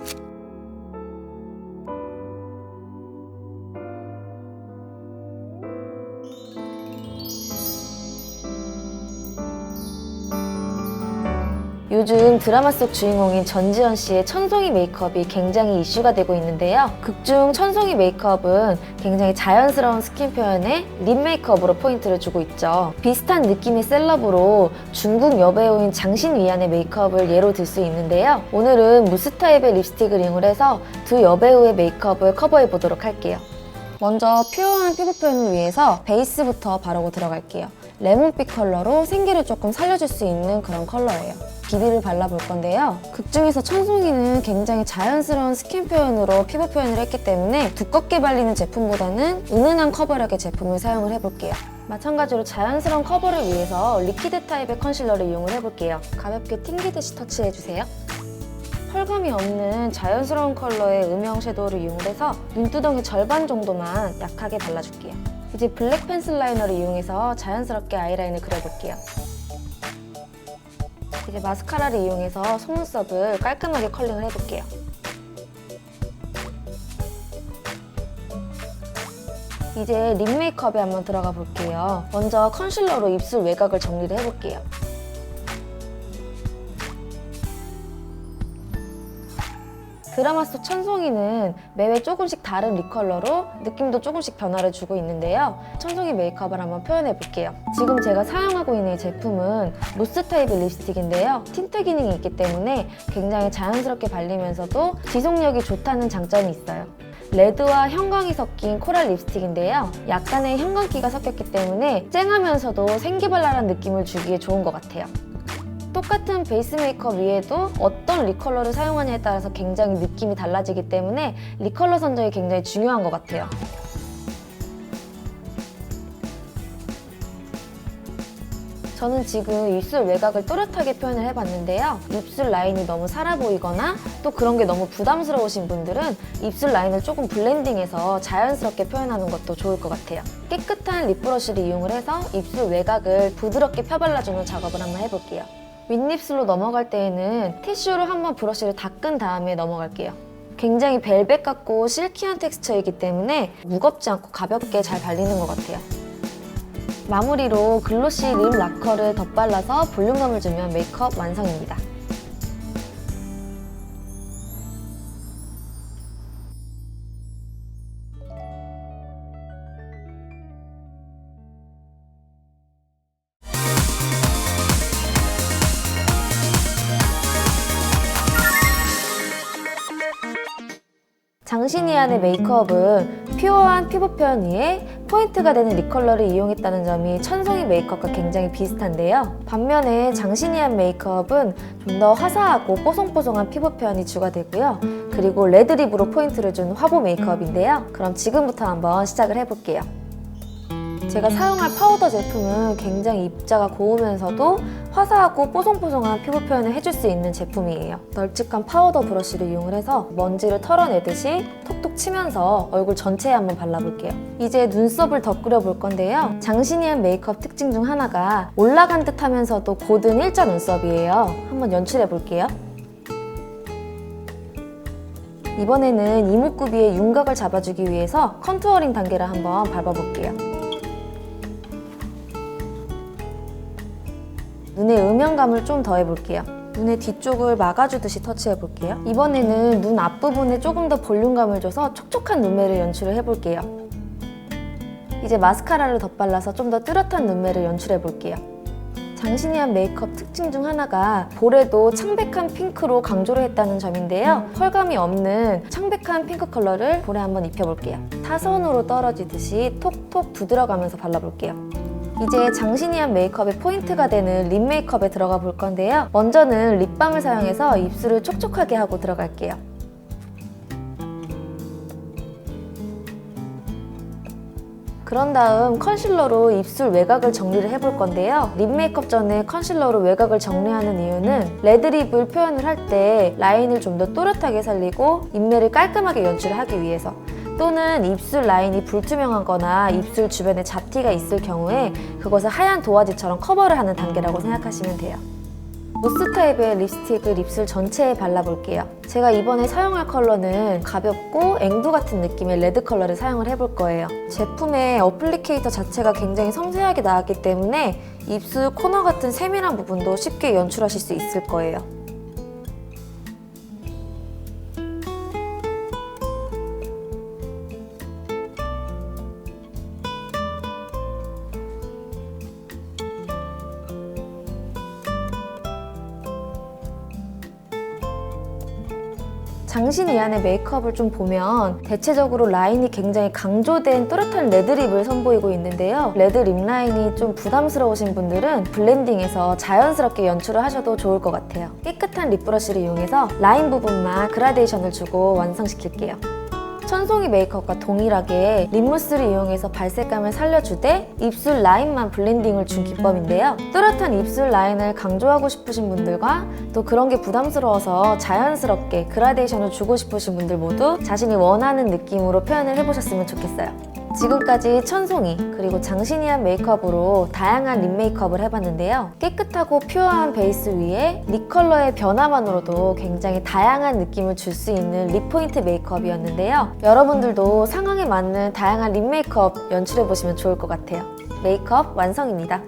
you 요즘 드라마 속 주인공인 전지현 씨의 천송이 메이크업이 굉장히 이슈가 되고 있는데요. 극중 천송이 메이크업은 굉장히 자연스러운 스킨 표현에 립 메이크업으로 포인트를 주고 있죠. 비슷한 느낌의 셀럽으로 중국 여배우인 장신 위안의 메이크업을 예로 들 수 있는데요. 오늘은 무스 타입의 립스틱을 이용을 해서 두 여배우의 메이크업을 커버해 보도록 할게요. 먼저 퓨어한 피부 표현을 위해서 베이스부터 바르고 들어갈게요. 레몬빛 컬러로 생기를 조금 살려줄 수 있는 그런 컬러예요. 비비를 발라볼 건데요. 극 중에서 천송이는 굉장히 자연스러운 스킨 표현으로 피부 표현을 했기 때문에 두껍게 발리는 제품보다는 은은한 커버력의 제품을 사용을 해볼게요. 마찬가지로 자연스러운 커버를 위해서 리퀴드 타입의 컨실러를 이용을 해볼게요. 가볍게 튕기듯이 터치해주세요. 펄감이 없는 자연스러운 컬러의 음영 섀도우를 이용해서 눈두덩이 절반 정도만 약하게 발라줄게요. 이제 블랙 펜슬 라이너를 이용해서 자연스럽게 아이라인을 그려볼게요. 이제 마스카라를 이용해서 속눈썹을 깔끔하게 컬링을 해볼게요. 이제 립 메이크업에 한번 들어가 볼게요. 먼저 컨실러로 입술 외곽을 정리를 해볼게요. 드라마 속 천송이는 매회 조금씩 다른 립 컬러로 느낌도 조금씩 변화를 주고 있는데요. 천송이 메이크업을 한번 표현해 볼게요. 지금 제가 사용하고 있는 이 제품은 무스 타입의 립스틱인데요. 틴트 기능이 있기 때문에 굉장히 자연스럽게 발리면서도 지속력이 좋다는 장점이 있어요. 레드와 형광이 섞인 코랄 립스틱인데요. 약간의 형광기가 섞였기 때문에 쨍하면서도 생기발랄한 느낌을 주기에 좋은 것 같아요. 똑같은 베이스 메이크업 위에도 어떤 립 컬러를 사용하냐에 따라서 굉장히 느낌이 달라지기 때문에 립 컬러 선정이 굉장히 중요한 것 같아요. 저는 지금 입술 외곽을 또렷하게 표현을 해봤는데요. 입술 라인이 너무 살아 보이거나 또 그런 게 너무 부담스러우신 분들은 입술 라인을 조금 블렌딩해서 자연스럽게 표현하는 것도 좋을 것 같아요. 깨끗한 립 브러쉬를 이용을 해서 입술 외곽을 부드럽게 펴발라주는 작업을 한번 해볼게요. 윗입술로 넘어갈 때에는 티슈로 한번 브러쉬를 닦은 다음에 넘어갈게요. 굉장히 벨벳 같고 실키한 텍스처이기 때문에 무겁지 않고 가볍게 잘 발리는 것 같아요. 마무리로 글로시 립 라커를 덧발라서 볼륨감을 주면 메이크업 완성입니다. 장신이안의 메이크업은 퓨어한 피부 표현 위에 포인트가 되는 립 컬러를 이용했다는 점이 천송이 메이크업과 굉장히 비슷한데요. 반면에 장신이안 메이크업은 좀 더 화사하고 뽀송뽀송한 피부 표현이 주가 되고요. 그리고 레드립으로 포인트를 준 화보 메이크업인데요. 그럼 지금부터 한번 시작을 해볼게요. 제가 사용할 파우더 제품은 굉장히 입자가 고우면서도 화사하고 뽀송뽀송한 피부 표현을 해줄 수 있는 제품이에요. 널찍한 파우더 브러쉬를 이용을 해서 먼지를 털어내듯이 톡톡 치면서 얼굴 전체에 한번 발라볼게요. 이제 눈썹을 덧그려 볼 건데요. 장신이한 메이크업 특징 중 하나가 올라간 듯 하면서도 고든 일자 눈썹이에요. 한번 연출해 볼게요. 이번에는 이목구비의 윤곽을 잡아주기 위해서 컨투어링 단계를 한번 밟아볼게요. 눈의 음영감을 좀 더해볼게요. 눈의 뒤쪽을 막아주듯이 터치해볼게요. 이번에는 눈 앞부분에 조금 더 볼륨감을 줘서 촉촉한 눈매를 연출을 해볼게요. 이제 마스카라를 덧발라서 좀 더 뚜렷한 눈매를 연출해볼게요. 장신이한 메이크업 특징 중 하나가 볼에도 창백한 핑크로 강조를 했다는 점인데요. 펄감이 없는 창백한 핑크 컬러를 볼에 한번 입혀볼게요. 타선으로 떨어지듯이 톡톡 두드려가면서 발라볼게요. 이제 장신이한 메이크업의 포인트가 되는 립 메이크업에 들어가 볼 건데요. 먼저는 립밤을 사용해서 입술을 촉촉하게 하고 들어갈게요. 그런 다음 컨실러로 입술 외곽을 정리를 해볼 건데요. 립 메이크업 전에 컨실러로 외곽을 정리하는 이유는 레드립을 표현을 할 때 라인을 좀 더 또렷하게 살리고 인매를 깔끔하게 연출을 하기 위해서 또는 입술 라인이 불투명하거나 입술 주변에 잡티가 있을 경우에 그것을 하얀 도화지처럼 커버를 하는 단계라고 생각하시면 돼요. 무스 타입의 립스틱을 입술 전체에 발라볼게요. 제가 이번에 사용할 컬러는 가볍고 앵두 같은 느낌의 레드 컬러를 사용을 해볼 거예요. 제품의 어플리케이터 자체가 굉장히 섬세하게 나왔기 때문에 입술 코너 같은 세밀한 부분도 쉽게 연출하실 수 있을 거예요. 장신 이안의 메이크업을 좀 보면 대체적으로 라인이 굉장히 강조된 또렷한 레드립을 선보이고 있는데요. 레드 립 라인이 좀 부담스러우신 분들은 블렌딩해서 자연스럽게 연출을 하셔도 좋을 것 같아요. 깨끗한 립 브러쉬를 이용해서 라인 부분만 그라데이션을 주고 완성시킬게요. 천송이 메이크업과 동일하게 립무스를 이용해서 발색감을 살려주되 입술 라인만 블렌딩을 준 기법인데요. 또렷한 입술 라인을 강조하고 싶으신 분들과 또 그런 게 부담스러워서 자연스럽게 그라데이션을 주고 싶으신 분들 모두 자신이 원하는 느낌으로 표현을 해보셨으면 좋겠어요. 지금까지 천송이 그리고 장신이한 메이크업으로 다양한 립 메이크업을 해봤는데요. 깨끗하고 퓨어한 베이스 위에 립 컬러의 변화만으로도 굉장히 다양한 느낌을 줄 수 있는 립 포인트 메이크업이었는데요. 여러분들도 상황에 맞는 다양한 립 메이크업 연출해보시면 좋을 것 같아요. 메이크업 완성입니다.